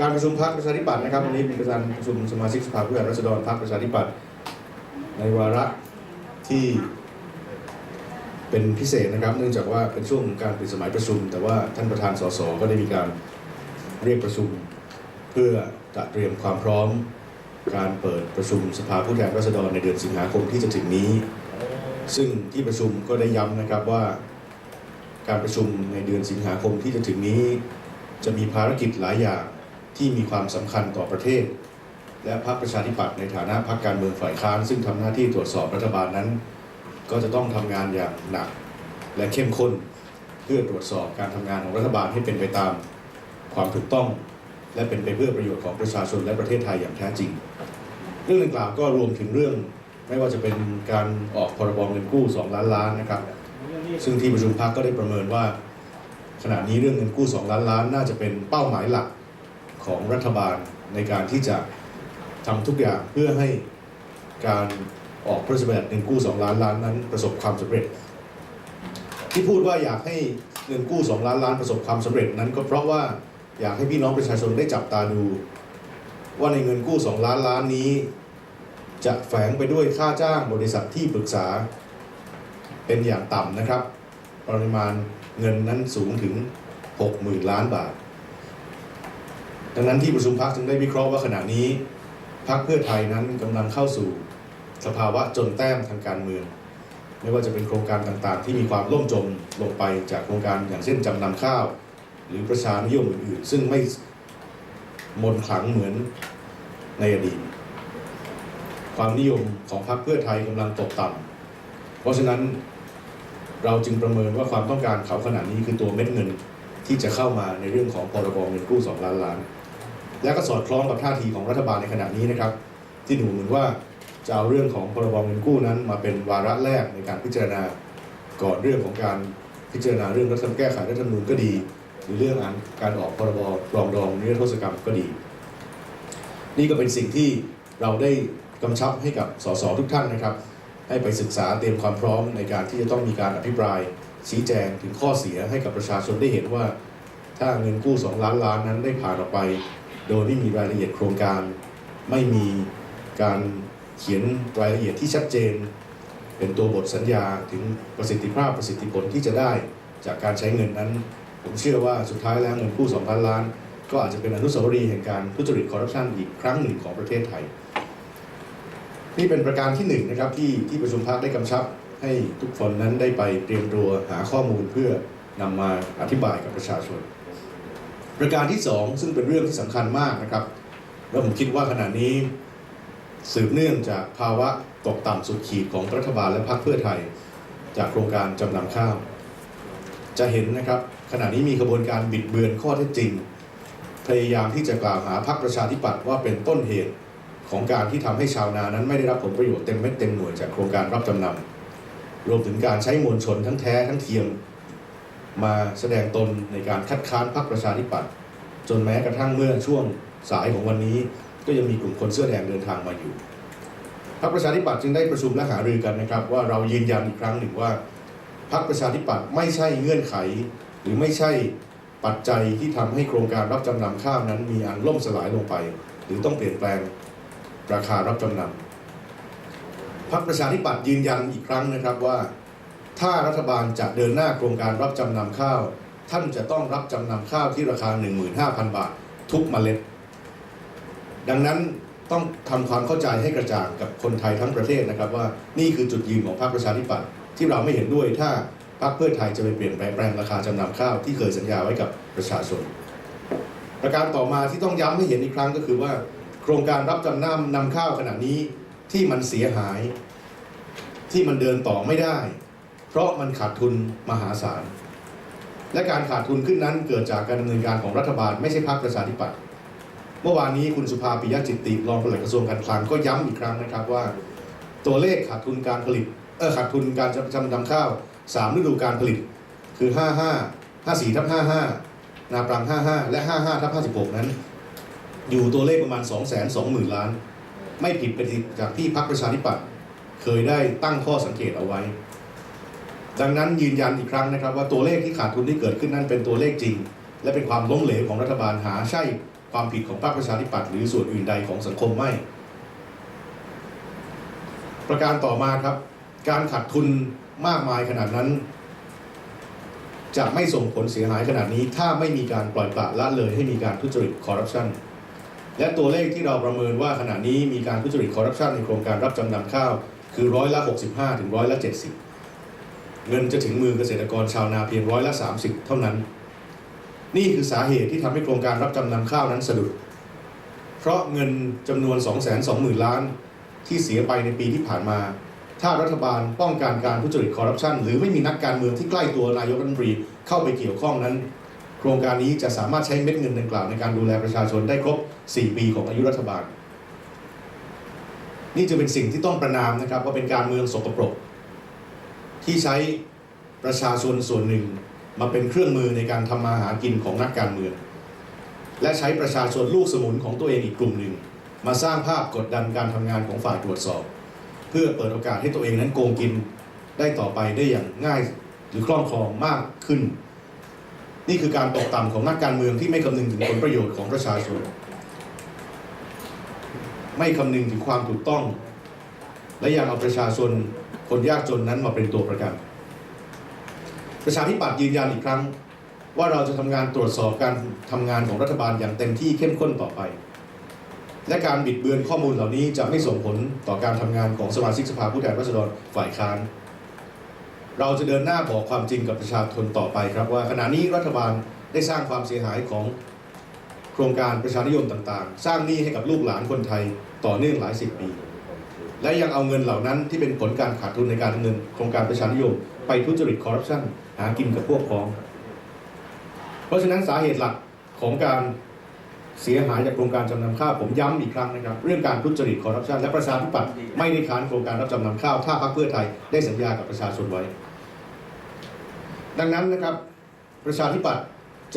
การประชุมพรรคประชาธิปัตย์นะครับวันนี้เป็นการประชุมสมาชิกสภาผู้แทนราษฎรพรรคประชาธิปัตย์ในวาระที่เป็นพิเศษนะครับ เนื่องจากว่าเป็นช่วงของการปิดสมัยประชุม แต่ว่าท่านประธานสสก็ได้มีการเรียกประชุม เพื่อจะเตรียมความพร้อม การเปิดประชุมสภาผู้แทนราษฎรในเดือนสิงหาคมที่จะถึงนี้ ซึ่งที่ประชุมก็ได้ย้ำนะครับว่าการประชุมในเดือนสิงหาคมที่จะถึงนี้ จะมีภารกิจหลายอย่าง ที่มีความสำคัญต่อประเทศ และพรรคประชาธิปัตย์ในฐานะพรรคการเมืองฝ่ายค้าน ซึ่งทำหน้าที่ตรวจสอบรัฐบาลนั้น ก็จะต้องทำงานอย่างหนัก และเข้มข้นเพื่อตรวจสอบการทำงานของรัฐบาลให้เป็นไปตามความถูกต้อง และเป็นไปเพื่อประโยชน์ของประชาชนและประเทศไทยอย่างแท้จริง เรื่องดังกล่าวก็รวมถึงเรื่องไม่ว่าจะเป็นการออกพรบเงินกู้ 2 ล้านล้านนะครับ ซึ่งที่ประชุมพักก็ได้ประเมินว่า ขณะนี้เรื่องเงินกู้ 2 ล้านล้าน น่าจะเป็นเป้าหมายหลัก ของรัฐบาลในการที่จะทำทุกอย่างเพื่อให้การออกพระราชบัญญัติเงินกู้ 2 ล้านล้านนั้นประสบความสำเร็จ ที่พูดว่าอยากให้เงินกู้ 2 ล้านล้านประสบความสำเร็จนั้นก็เพราะว่าอยากให้พี่น้องประชาชนได้จับตาดู ว่าในเงินกู้ 2 ล้านล้านนี้ จะแฝงไปด้วยค่าจ้างบริษัทที่ปรึกษา เป็นอย่างต่ำนะครับ ปริมาณเงินนั้นสูงถึง 60,000 ล้านบาท ดังนั้นที่ประชุมพักจึงได้วิเคราะห์ว่าขณะนี้พักเพื่อไทยนั้นกำลังเข้าสู่สภาวะจนแต้มทางการเมือง ไม่ว่าจะเป็นโครงการต่างๆ ที่มีความล่มจมลงไปจากโครงการอย่างเช่นจำนำข้าว หรือประชานิยมอื่นๆ ซึ่งไม่มนขลังเหมือนในอดีตความนิยมของพรรคเพื่อไทยกำลังตกต่ำเพราะฉะนั้นเราจึงประเมินว่าความต้องการเขาขนาดนี้คือตัวเม็ดเงินที่จะเข้ามาในเรื่องของพรบเงินกู้2ล้านล้าน และก็สอดคล้องกับท่าทีของรัฐบาลในขณะนี้นะครับ ที่ดูเหมือนว่าจะเอาเรื่องของพรบเงินกู้นั้น มาเป็นวาระแรกในการพิจารณาก่อนเรื่องของการพิจารณาเรื่องรัฐธรรมแก้ไขรัฐธรรมนูญก็ดี หรือเรื่องการออกพรบรองดองนิรโทษกรรมก็ดี นี่ก็เป็นสิ่งที่เราได้กำชับให้กับสสทุกท่านนะครับ ให้ไปศึกษาเตรียมความพร้อมในการที่จะต้องมีการอภิปราย ชี้แจงถึงข้อเสียให้กับประชาชนได้เห็นว่า ถ้าเงินกู้ 2 ล้านล้านนั้นได้ผ่านออกไป โดยไม่มีรายละเอียดโครงการ ไม่มีการเขียนรายละเอียดที่ชัดเจน เป็นตัวบทสัญญาถึงประสิทธิภาพประสิทธิผลที่จะได้จากการใช้เงินนั้น ผมเชื่อว่าสุดท้ายแล้วเงินกู้2ล้านล้าน ก็อาจจะเป็นอนุสาวรีย์แห่งการทุจริตคอร์รัปชันอีกครั้งหนึ่งของประเทศไทย นี่เป็นประการที่หนึ่งนะครับที่ที่ประชุมพักได้กำชับให้ทุกคนนั้นได้ไปเตรียมตัวหาข้อมูลเพื่อนำมาอธิบายกับประชาชน ประการที่สองซึ่งเป็นเรื่องที่สำคัญมากนะครับ แล้วผมคิดว่าขณะนี้ สืบเนื่องจากภาวะตกต่ำสุดขีดของรัฐบาลและพรรคเพื่อไทย จากโครงการจำนำข้าว จะเห็นนะครับขณะนี้มีกระบวนการบิดเบือนข้อเท็จจริง พยายามที่จะกล่าวหาพรรคประชาธิปัตย์ว่าเป็นต้นเหตุของการที่ทำให้ชาวนานั้นไม่ได้รับผลประโยชน์เต็มเม็ดเต็มหน่วยจากโครงการรับจำนำรวมถึงการใช้มวลชนทั้งแท้ทั้งเทียม มาแสดงตนในการคัดค้านพรรคประชาธิปัตย์จนแม้กระทั่งเมื่อช่วงสายของวันนี้ ก็ยังมีกลุ่มคนเสื้อแดงเดินทางมาอยู่พรรคประชาธิปัตย์จึงได้ประชุมและหารือกันนะครับ ว่าเรายืนยันอีกครั้งหนึ่งว่าพรรคประชาธิปัตย์ไม่ใช่เงื่อนไข หรือไม่ใช่ปัจจัยที่ทำให้โครงการรับจำนำข้าวนั้นมีอันล่มสลายลงไป หรือต้องเปลี่ยนแปลงราคารับจำนำพรรคประชาธิปัตย์ยืนยันอีกครั้งนะครับว่า ถ้ารัฐบาลจะเดินหน้าโครงการรับจำนำข้าว ท่านจะต้องรับจำนำข้าวที่ราคา 15,000 บาท ทุกเมล็ด ดังนั้นต้องทำความเข้าใจให้กระจ่างกับคนไทยทั้งประเทศนะครับว่านี่คือจุดยืนของพรรคประชาธิปัตย์ที่เราไม่เห็นด้วยถ้าพรรคเพื่อไทยจะไปเปลี่ยนแปลงราคาจำนำข้าวที่เคยสัญญาไว้กับประชาชน ประการต่อมาที่ต้องย้ำให้เห็นอีกครั้งก็คือว่า โครงการรับจำนำนำข้าวขณะนี้ที่มันเสียหาย ที่มันเดินต่อไม่ได้ เพราะมันขาดทุนมหาศาล และการขาดทุนขึ้นนั้นเกิดจากการดำเนินการของรัฐบาลไม่ใช่พรรคประชาธิปัตย์เมื่อวานนี้คุณสุภาปิยะจิตติรองปลัดกระทรวงการคลังก็ย้ำอีกครั้งนะครับว่า ตัวเลขขาดทุนการผลิตเออขาดทุนการจำนำข้าวสามฤดูการผลิต คือ 55 54ทับ55 นาปรัง 55 และ 55ทับ56 นั้น อยู่ตัวเลขประมาณ 2 2 0 0 0 0 ล้าน ไม่ผิดไปจากที่พรรคประชาธิปัตย์เคยได้ตั้งข้อสังเกตเอาไว้ ดังนั้นยืนยันอีกครั้งนะครับ ว่าตัวเลขที่ขาดทุนที่เกิดขึ้นนั้นเป็นตัวเลขจริง และเป็นความล้มเหลวของรัฐบาลหาใช่ความผิดของพรรคประชาธิปัตย์หรือส่วนอื่นใดของสังคมไม่ ประการต่อมาครับ การขาดทุนมากมายขนาดนั้น จะไม่ส่งผลเสียหายขนาดนี้ ถ้าไม่มีการปล่อยปละละเลยให้มีการทุจริตคอร์รัปชันและตัวเลขที่เราประเมินว่าขณะนี้มีการทุจริตคอร์รัปชันในโครงการรับจำนำข้าว คือร้อยละ 65 ถึงร้อยละ 70 เงินจะถึงมือเกษตรกรชาวนาเพียงร้อยละ 30 เท่านั้น นี่คือสาเหตุที่ทำให้โครงการรับจำนำข้าวนั้นสะดุด เพราะเงินจำนวน 220,000 ล้าน ที่เสียไปในปีที่ผ่านมา ถ้ารัฐบาลป้องกันการทุจริตคอร์รัปชันหรือไม่มีนักการเมืองที่ใกล้ตัวนายกรัฐมนตรีเข้าไปเกี่ยวข้องนั้น โครงการนี้จะสามารถใช้เม็ดเงินดังกล่าวในการดูแลประชาชนได้ครบ 4 ปีของอายุรัฐบาล นี่จะเป็นสิ่งที่ต้องประนามนะครับว่าเป็นการเมืองสกปรก ที่ใช้ประชาชนส่วนหนึ่งมาเป็นเครื่องมือในการทำมาหากินของนักการเมือง และใช้ประชาชนลูกสมุนของตัวเองอีกกลุ่มหนึ่ง มาสร้างภาพกดดันการทำงานของฝ่ายตรวจสอบ เพื่อเปิดโอกาสให้ตัวเองนั้นโกงกินได้ต่อไปได้อย่างง่ายหรือคล่องคลองมากขึ้น นี่คือการตกต่ำของนักการเมืองที่ไม่คำนึงถึงผลประโยชน์ของประชาชน ไม่คำนึงถึงความถูกต้อง และยังเอาประชาชน คนยากจนนั้นมาเป็นตัวประกัน ประชาธิปัตย์ยืนยันอีกครั้ง ว่าเราจะทำงานตรวจสอบการทำงานของรัฐบาลอย่างเต็มที่เข้มข้นต่อไป และการบิดเบือนข้อมูลเหล่านี้จะไม่ส่งผลต่อการทำงานของสมาชิกสภาผู้แทนราษฎรฝ่ายค้านเราจะเดินหน้าบอกความจริงกับประชาชนต่อไปครับว่าขณะนี้รัฐบาลได้สร้างความเสียหายของโครงการประชานิยมต่างๆ สร้างหนี้ให้กับลูกหลานคนไทยต่อเนื่องหลายสิบปี และยังเอาเงินเหล่านั้นที่เป็นผลการขาดทุนในการดำเนินโครงการประชานิยมไปทุจริตคอร์รัปชันหากินกับพวกพ้อง เพราะฉะนั้นสาเหตุหลักของการเสียหายจากโครงการจำนำข้าวผมย้ำอีกครั้งนะครับเรื่องการทุจริตคอร์รัปชันและประชาธิปัตย์ไม่ได้ค้านโครงการรับจำนำข้าวถ้าพรรคเพื่อไทยได้สัญญากับประชาชนไว้ ดังนั้นนะครับประชาธิปัตย์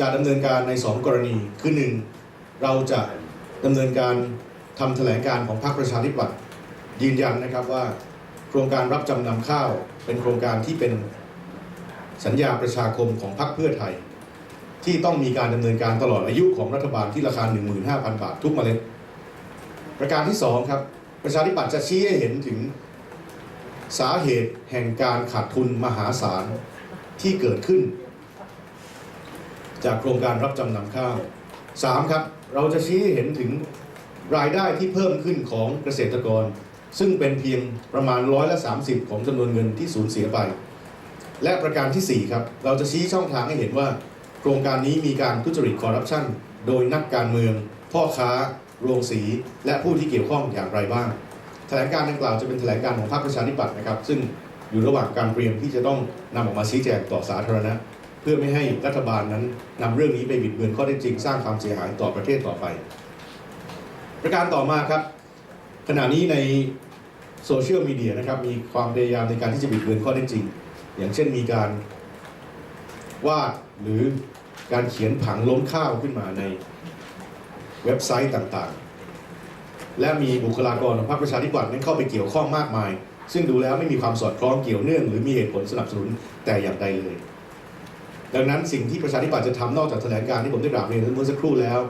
จะดำเนินการใน 2 กรณีคือ 1. เราจะดำเนินการทำแถลงการของพรรคประชาธิปัตย์ ยืนยันนะครับว่าโครงการรับจำนำข้าวเป็นโครงการที่เป็นสัญญาประชาคมของพรรคเพื่อไทย ที่ต้องมีการดำเนินการตลอดอายุของรัฐบาลที่ราคา 15,000 บาททุกเมล็ด ประการที่ 2 ครับ ประชาธิปัตย์จะชี้ให้เห็นถึงสาเหตุแห่งการขาดทุนมหาศาลที่เกิดขึ้น จากโครงการรับจำนำข้าว 3. ครับ เราจะชี้ให้เห็นถึงรายได้ที่เพิ่มขึ้นของเกษตรกร ซึ่งเป็นเพียงประมาณร้อยละ30 ของจำนวนเงินที่สูญเสียไป และประการทีสี่ 4 ครับ เราจะชี้ช่องทางให้เห็นว่า โครงการนี้มีการทุจริตคอร์รัปชันโดยนักการเมือง พ่อค้า โรงสี และผู้ที่เกี่ยวข้องอย่างไรบ้าง แถลงการดังกล่าวจะเป็นแถลงการของพรรคประชาธิปัตย์นะครับ ซึ่งอยู่ระหว่างการเตรียมที่จะต้องนำออกมาชี้แจงต่อสาธารณะ เพื่อไม่ให้รัฐบาลนั้นนำเรื่องนี้ไปบิดเบือนข้อเท็จจริงสร้างความเสียหายต่อประเทศต่อไป ประการต่อมาครับ ขณะนี้ในโซเชียลมีเดียนะครับมีความพยายามในการที่จะบิดเบือนข้อเท็จจริง อย่างเช่นมีการวาดหรือการเขียนผังล้มข้าวขึ้นมาในเว็บไซต์ต่างๆ และมีบุคลากรของพรรคประชาธิปัตย์นั้นเข้าไปเกี่ยวข้องมากมาย ซึ่งดูแล้วไม่มีความสอดคล้องเกี่ยวเนื่อง หรือมีเหตุผลสนับสนุนแต่อย่างใดเลย ดังนั้นสิ่งที่ประชาธิปัตย์จะทำนอกจากแถลงการที่ผมได้กล่าวเรียนเมื่อสักครู่แล้ว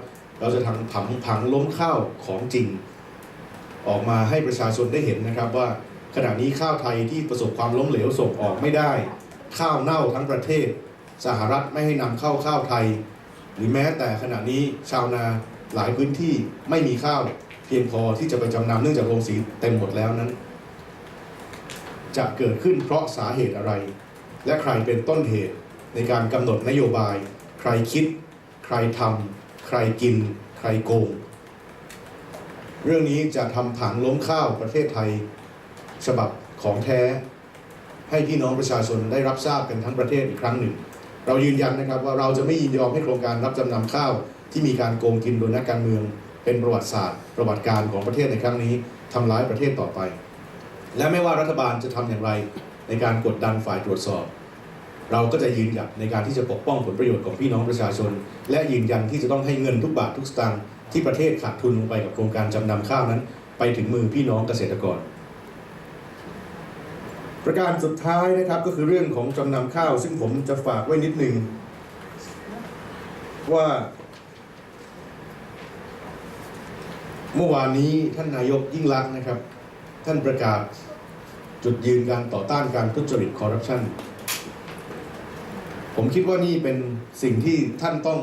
เราจะทำผังผังล้มข้าวของจริง ออกมาให้ประชาชนได้เห็นนะครับว่าขณะนี้ข้าวไทยที่ประสบความล้มเหลวส่งออกไม่ได้ ข้าวเน่าทั้งประเทศ สหรัฐไม่ให้นำเข้าข้าวไทย หรือแม้แต่ขณะนี้ชาวนาหลายพื้นที่ไม่มีข้าวเพียงพอที่จะไปจำนำเนื่องจากโรงสีเต็มหมดแล้วนั้น จะเกิดขึ้นเพราะสาเหตุอะไร และใครเป็นต้นเหตุในการกำหนดนโยบาย ใครคิด ใครทำใครกิน ใครโกง เรื่องนี้จะทำผังล้มข้าวประเทศไทย ฉบับของแท้ ให้พี่น้องประชาชนได้รับทราบกันทั้งประเทศอีกครั้งหนึ่ง เรายืนยันนะครับว่าเราจะไม่ยินยอมให้โครงการรับจำนำข้าวที่มีการโกงกินโดยนักการเมือง เป็นประวัติศาสตร์ ประวัติการของประเทศในครั้งนี้ทำร้ายประเทศต่อไป และไม่ว่ารัฐบาลจะทำอย่างไรในการกดดันฝ่ายตรวจสอบ เราก็จะยืนหยัดในการที่จะปกป้องผลประโยชน์ของพี่น้องประชาชน และยืนยันที่จะต้องให้เงินทุกบาททุกสตางค์ ที่ประเทศขาดทุนลงไปกับโครงการจำนำข้าวนั้น ไปถึงมือพี่น้องเกษตรกร ประการสุดท้ายนะครับก็คือเรื่องของจำนำข้าว ซึ่งผมจะฝากไว้นิดหนึ่งว่า เมื่อวานนี้ท่านนายกยิ่งรักษณ์นะครับ ท่านประกาศจุดยืนการต่อต้านการทุจริตคอร์รัปชันผมคิดว่านี่เป็นสิ่งที่ท่านต้อง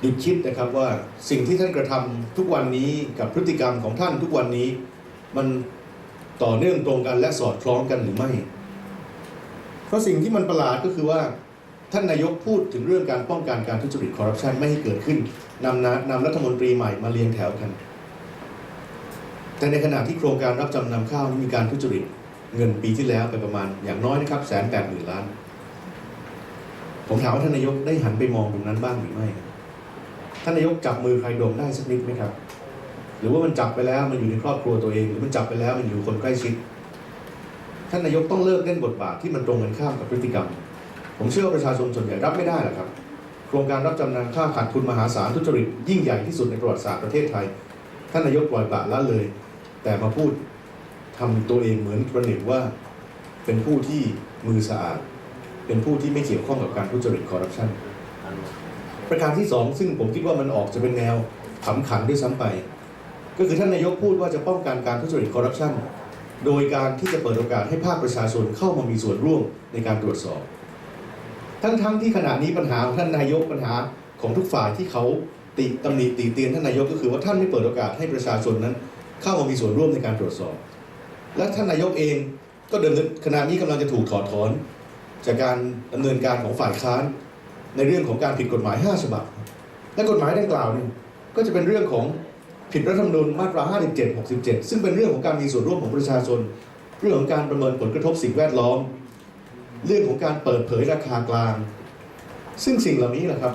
หยุดคิดนะครับว่าสิ่งที่ท่านกระทำทุกวันนี้กับพฤติกรรมของท่านทุกวันนี้ มันต่อเนื่องตรงกันและสอดคล้องกันหรือไม่ เพราะสิ่งที่มันประหลาดก็คือว่าท่านนายกพูดถึงเรื่องการป้องกันการทุจริตคอร์รัปชันไม่ให้เกิดขึ้นนำนะนำรัฐมนตรีใหม่มาเรียงแถวกัน แต่ในขณะที่โครงการรับจำนำข้าวนี่มีการทุจริตเงินปีที่แล้วไปประมาณอย่างน้อยนะครับแสนแปดหมื่นล้าน ผมถามว่าท่านนายกได้หันไปมองตรงนั้นบ้างหรือไม่ ท่านนายกจับมือใครดมได้สักนิดไหมครับ หรือว่ามันจับไปแล้วมันอยู่ในครอบครัวตัวเอง หรือมันจับไปแล้วมันอยู่คนใกล้ชิด ท่านนายกต้องเลิกเล่นบทบาทที่มันตรงกันข้ามกับพฤติกรรม ผมเชื่อว่าประชาชนส่วนใหญ่รับไม่ได้หรอกครับ โครงการรับจำนำข้าขาดทุนมหาศาลทุจริตยิ่งใหญ่ที่สุดในประวัติศาสตร์ประเทศไทย ท่านนายกปล่อยปละละเลย แต่มาพูดทำตัวเองเหมือนประหนึ่งว่าเป็นผู้ที่มือสะอาด เป็นผู้ที่ไม่เกี่ยวข้องกับการทุจริตคอร์รัปชัน ประการที่สองซึ่งผมคิดว่ามันออกจะเป็นแนวขำขันด้วยซ้ำไป ก็คือท่านนายกพูดว่าจะป้องกันการทุจริตคอร์รัปชันโดยการที่จะเปิดโอกาสให้ภาคประชาชนเข้ามามีส่วนร่วมในการตรวจสอบ ทั้งๆที่ขณะนี้ปัญหาของท่านนายกปัญหาของทุกฝ่ายที่เขาติตำหนิติเตียนท่านนายกก็คือว่าท่านไม่เปิดโอกาสให้ประชาชนนั้น เข้ามามีส่วนร่วมในการตรวจสอบ และท่านนายกเองก็เดินขณะนี้กำลังจะถูกถอดถอน จากการดำเนินการของฝ่ายค้าน ในเรื่องของการผิดกฎหมาย 5 ฉบับ และกฎหมายดังกล่าวนี่ก็จะเป็นเรื่องของผิดรัฐธรรมนูญมาตรา 57 67 ซึ่งเป็นเรื่องของการมีส่วนร่วมของประชาชน เรื่องของการประเมินผลกระทบสิ่งแวดล้อม เรื่องของการเปิดเผยราคากลาง ซึ่งสิ่งเหล่านี้แหละครับ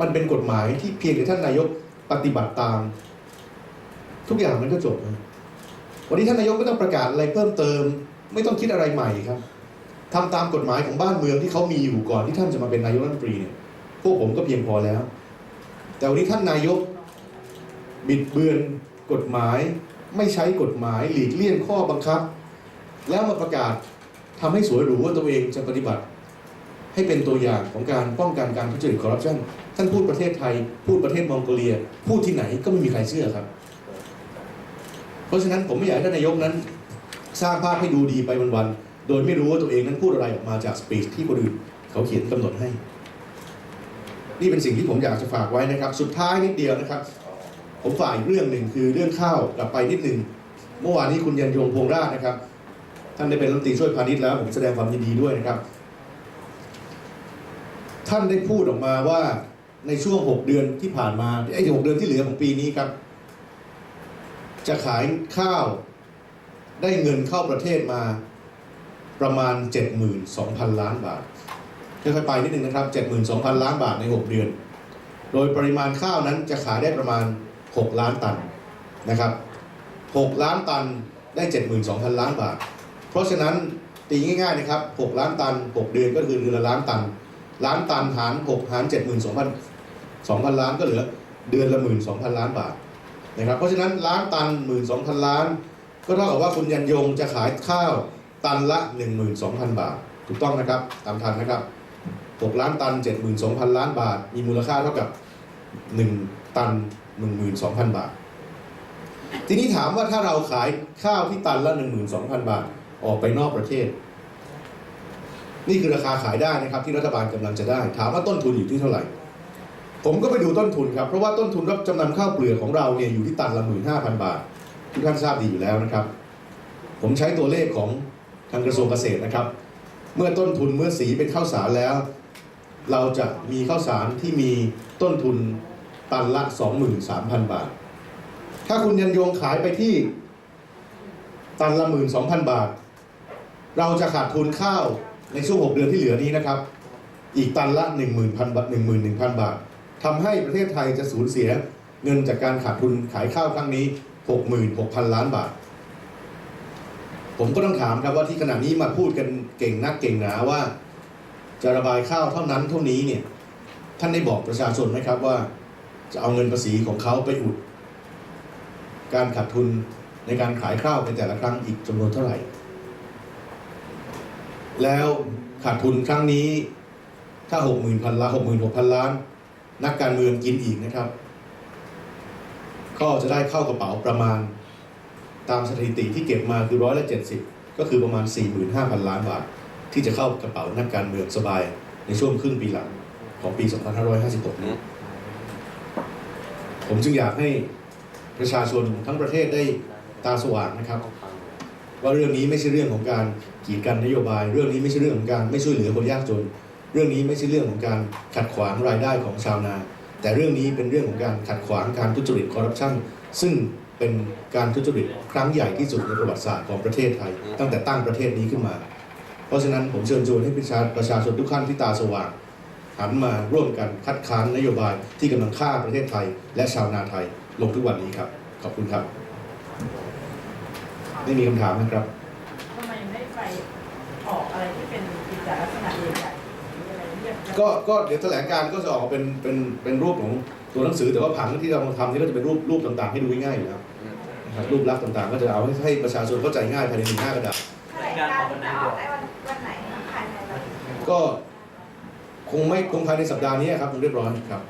มันเป็นกฎหมายที่เพียงแต่ท่านนายกปฏิบัติตาม ทุกอย่างมันก็จบ วันนี้ท่านนายกไม่ต้องประกาศอะไรเพิ่มเติม ไม่ต้องคิดอะไรใหม่ครับ ทำตามกฎหมายของบ้านเมืองที่เขามีอยู่ก่อนที่ท่านจะมาเป็นนายกรัฐมนตรีเนี่ยพวกผมก็เพียงพอแล้ว แต่วันนี้ท่านนายกบิดเบือนกฎหมาย ไม่ใช้กฎหมายหลีกเลี่ยงข้อบังคับ แล้วมาประกาศทำให้สวยหรูว่าตัวเองจะปฏิบัติ ให้เป็นตัวอย่างของการป้องกันการทุจริตคอร์รัปชันท่านพูดประเทศไทย พูดประเทศมองโกเลีย พูดที่ไหนก็ไม่มีใครเชื่อครับ เพราะฉะนั้นผมไม่อยากให้ท่านนายกนั้น สร้างภาพให้ดูดีไปวันๆ โดยไม่รู้ว่าตัวเองนั้นพูดอะไรออกมาจากสปีชที่คนอื่นเขาเขียนกำหนดให้ นี่เป็นสิ่งที่ผมอยากจะฝากไว้นะครับ สุดท้ายนิดเดียวนะครับ ผมฝากอีกเรื่องหนึ่งคือเรื่องข้าวกลับไปนิดหนึ่งเมื่อวานนี้คุณยันยงพงราชนะครับ ท่านได้เป็นรัฐมนตรีช่วยพาณิชย์แล้ว ผมแสดงความยินดีด้วยนะครับ ท่านได้พูดออกมาว่าในช่วง 6 เดือนที่ผ่านมาไอ้หกเดือนที่เหลือของปีนี้ครับ จะขายข้าวได้เงินเข้าประเทศมา ประมาณ 72,000 ล้านบาทค่อยๆไปนิดนึงนะครับ 72,000 ล้านบาทใน 6 เดือน โดยปริมาณข้าวนั้นจะขายได้ประมาณ 6 ล้านตันนะครับ 6 ล้านตันได้ 72,000 ล้านบาท เพราะฉะนั้นตีง่ายๆนะครับ 6 ล้านตัน 6 เดือนก็คือเดือนละล้านตัน ล้านตันหาร 6 หาร 72,000 2,000 ล้านก็เหลือเดือนละ 12,000 ล้านบาทนะครับ เพราะฉะนั้นล้านตัน 12,000 ล้าน ก็เท่ากับว่าคุณยันยงจะขายข้าว ตันละ 12,000 บาท ถูกต้องนะครับ ตามทันนะครับ 6 ล้านตัน 72,000 ล้านบาท มีมูลค่าเท่ากับ 1 ตัน 12,000 บาท ทีนี้ถามว่าถ้าเราขายข้าวที่ตันละ 12,000 บาท ออกไปนอกประเทศ นี่คือราคาขายได้นะครับที่รัฐบาลกำลังจะได้ ถามว่าต้นทุนอยู่ที่เท่าไหร่ ผมก็ไปดูต้นทุนครับ เพราะว่าต้นทุนรับจำนำข้าวเปลือกของเราเนี่ยอยู่ที่ตันละ 15,000 บาท ทุกท่านทราบดีอยู่แล้วนะครับ ผมใช้ตัวเลขของางกระทรวงเกษตรนะครับ เมื่อต้นทุนเมื่อสีเป็นข้าวสารแล้ว เราจะมีข้าวสารที่มีต้นทุนตันละ 23,000 บาท ถ้าคุณยันยงขายไปที่ตันละ 12,000 บาท เราจะขาดทุนข้าวในช่วง 6 เดือนที่เหลือนี้นะครับ อีกตันละ 10,000บาท11,000 บาททำให้ประเทศไทยจะสูญเสียเงินจากการขาดทุนขายข้าวครั้งนี้ 66,000 ล้านบาท ผมก็ต้องถามครับว่าที่ขณะนี้มาพูดกันเก่งนักเก่งหนาว่า จะระบายข้าวเท่านั้นเท่านี้เนี่ย ท่านได้บอกประชาชนไหมครับว่า จะเอาเงินภาษีของเขาไปอุด การขาดทุนในการขายข้าวในแต่ละครั้งอีกจำนวนเท่าไหร่ แล้วขาดทุนครั้งนี้ ถ้าหกหมื่นพันล้านหกหมื่นหกพันล้าน นักการเมืองกินอีกนะครับ ก็จะได้เข้ากระเป๋าประมาณ ตามสถิติที่เก็บมาคือร้อยละเจ็ดสิบก็คือประมาณ 45,000 ล้านบาท ที่จะเข้ากระเป๋านักการเมืองสบายในช่วงครึ่งปีหลังของปี 2556 นี้ ผมจึงอยากให้ประชาชนทั้งประเทศได้ตาสว่างนะครับ ว่าเรื่องนี้ไม่ใช่เรื่องของการกีดกันนโยบาย เรื่องนี้ไม่ใช่เรื่องของการไม่ช่วยเหลือคนยากจน เรื่องนี้ไม่ใช่เรื่องของการขัดขวางรายได้ของชาวนา แต่เรื่องนี้เป็นเรื่องของการขัดขวางการทุจริตคอร์รัปชันซึ่ง เป็นการทุจริตครั้งใหญ่ที่สุดในประวัติศาสตร์ของประเทศไทย ตั้งแต่ตั้งประเทศนี้ขึ้นมา เพราะฉะนั้นผมเชิญชวนให้ประชาประชาชนทุกท่านที่ตาสว่างหันมาร่วมกันคัดค้านนโยบายที่กำลังฆ่าประเทศไทย และชาวนาไทยลงทุกวันนี้ครับ ขอบคุณครับ ไม่มีคำถามนะครับทำไมไม่ไปออกอะไรที่เป็นกิจจลักษณะใหญ่ๆหรืออะไรเรียบก็ก็เดี๋ยวแถลงการก็จะออกมาเป็นเป็นเป็นรูปของ ตัวหนังสือแต่ว่าผังที่เราทำนี่ก็จะเป็นรูปรูปต่างๆ ให้ดูง่ายๆอยู่แล้วนะครับรูปลักษณ์ต่างๆ ก็จะเอาให้ให้ประชาชนเข้าใจง่ายภายในหนึ่งหน้ากระดาษแถลงการจะออกได้วันวันไหนคะภายในวันก็คงไม่คงภายในสัปดาห์นี้ครับคงเรียบร้อยครับ